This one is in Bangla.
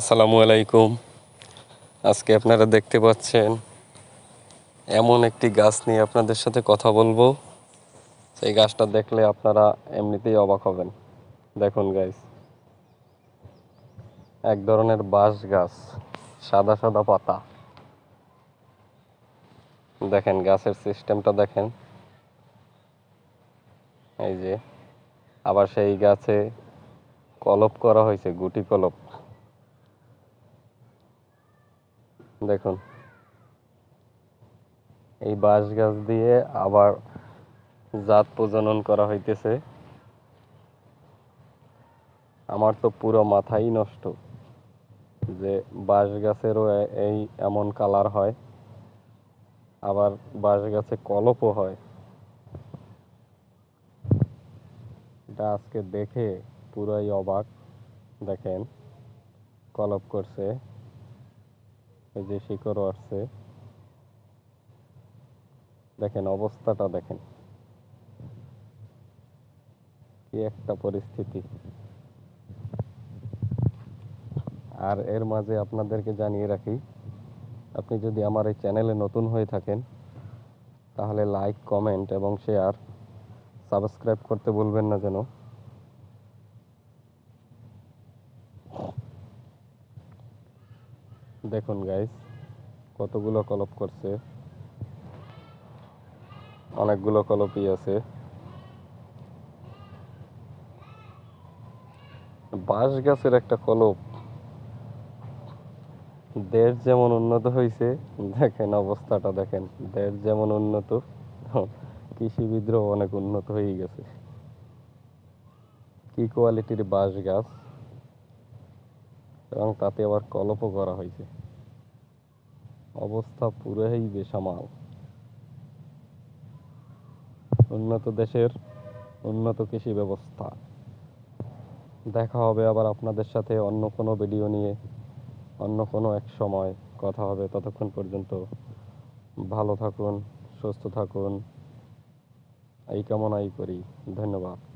আসসালামু আলাইকুম। আজকে আপনারা দেখতে পাচ্ছেন, এমন একটি গাছ নিয়ে আপনাদের সাথে কথা বলব। সেই গাছটা দেখলে আপনারা এমনিতেই অবাক হবেন। দেখুন গাইস এক ধরনের বাঁশ গাছ, সাদা সাদা পাতা। দেখেন গাছের সিস্টেমটা দেখেন। এই যে, আবার সেই গাছে কলপ করা হয়েছে, গুটি কলপ। দেখুন। এই বাঁশ গাছ দিয়ে আবার জাত প্রজনন করা হইতেছে। আমার তো পুরো মাথাই নষ্ট যে বাঁশ গাছেরও এই এমন কালার হয়, আবার বাঁশ গাছে কলপও হয়। এটা আজকে দেখে পুরাই অবাক। দেখেন, কলপ করছে। এই যে শিকড়ও আসছে। দেখেন অবস্থাটা দেখেন। কি একটা পরিস্থিতি। আর এর মাঝে আপনাদেরকে জানিয়ে রাখি, আপনি যদি আমার এই চ্যানেলে নতুন হয়ে থাকেন, তাহলে লাইক, কমেন্ট এবং শেয়ার সাবস্ক্রাইব করতে ভুলবেন না যেন। দেখুন গাইস কতগুলো কলপ করছে। অনেকগুলো কলপই আছে। বাঁশ গাছের একটা কলপ দেশ যেমন উন্নত হয়েছে দেখেন অবস্থাটা দেখেন। দেশ যেমন উন্নত, কৃষি বিদ্রোহ অনেক উন্নত হয়ে গেছে। কি কোয়ালিটির বাঁশ গাছ? এবং তাতে আবার কলপও করা হয়েছে। অবস্থা পুরোই বেসামাল। উন্নত দেশের উন্নত কৃষি ব্যবস্থা। দেখা হবে আবার আপনাদের সাথে অন্য কোনো ভিডিও নিয়ে, অন্য কোনো এক সময় কথা হবে। ততক্ষণ পর্যন্ত ভালো থাকুন, সুস্থ থাকুন। এই কামনাই করি। ধন্যবাদ।